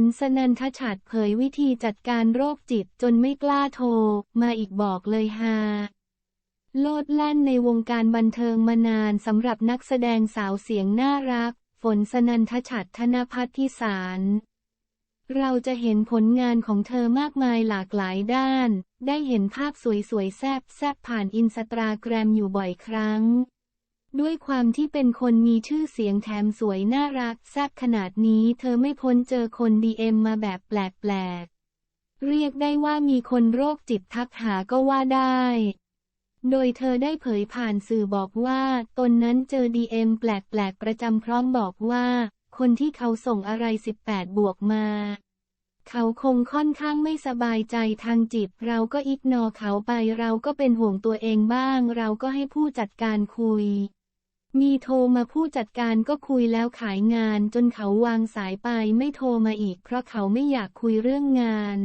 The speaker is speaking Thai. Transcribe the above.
นสนันทฉัตรเผยวิธีจัดการโรคจิตจนไม่กล้าโทร มาอีกบอกเลยฮาโลดแล่นในวงการบันเทิงมานานสำหรับนักแสดงสาวเสียงน่ารัก ฝนสนันทฉัตรธนพัฒน์พิสารเราจะเห็นผลงานของเธอมากมายหลากหลายด้าน ได้เห็นภาพสวยๆ แซบแซบผ่านอินสตาแกรมอยู่บ่อยครั้ง ด้วยความที่เป็นคนมีชื่อเสียงแถมสวยน่ารักแซบขนาดนี้เธอไม่พ้นเจอคนดีเอ็มมาแบบแปลกๆ เรียกได้ว่ามีคนโรคจิตทักหาก็ว่าได้ โดยเธอได้เผยผ่านสื่อบอกว่าตนนั้นเจอดีเอ็มแปลกๆ ประจำพร้อมบอกว่า คนที่เขาส่งอะไร 18 บวกมา เขาคงค่อนข้างไม่สบายใจทางจิต เราก็อิกนอเขาไปเราก็เป็นห่วงตัวเองบ้าง เราก็ให้ผู้จัดการคุย มีโทรมาผู้จัดการก็คุยแล้วขายงานจนเขาวางสายไปไม่โทรมาอีกเพราะเขาไม่อยากคุยเรื่องงาน